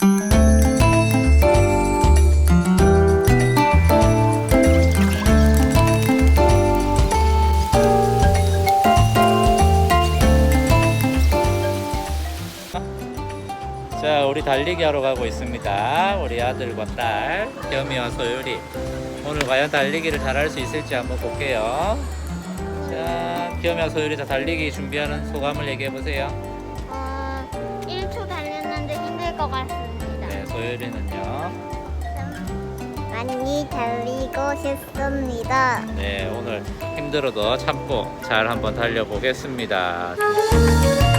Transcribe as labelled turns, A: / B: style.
A: 자, 우리 달리기 하러 가고 있습니다. 우리 아들과 딸, 겸이와 소율이. 오늘 과연 달리기를 잘할 수 있을지 한번 볼게요. 자, 겸이와 소율이 다 달리기 준비하는 소감을 얘기해 보세요.
B: 어, 1초 달렸는데 힘들 것 같습니다.
A: 네, 소율이는요.
B: 많이 달리고 싶습니다.
A: 네, 오늘 힘들어도 참고 잘 한번 달려보겠습니다.
B: 아,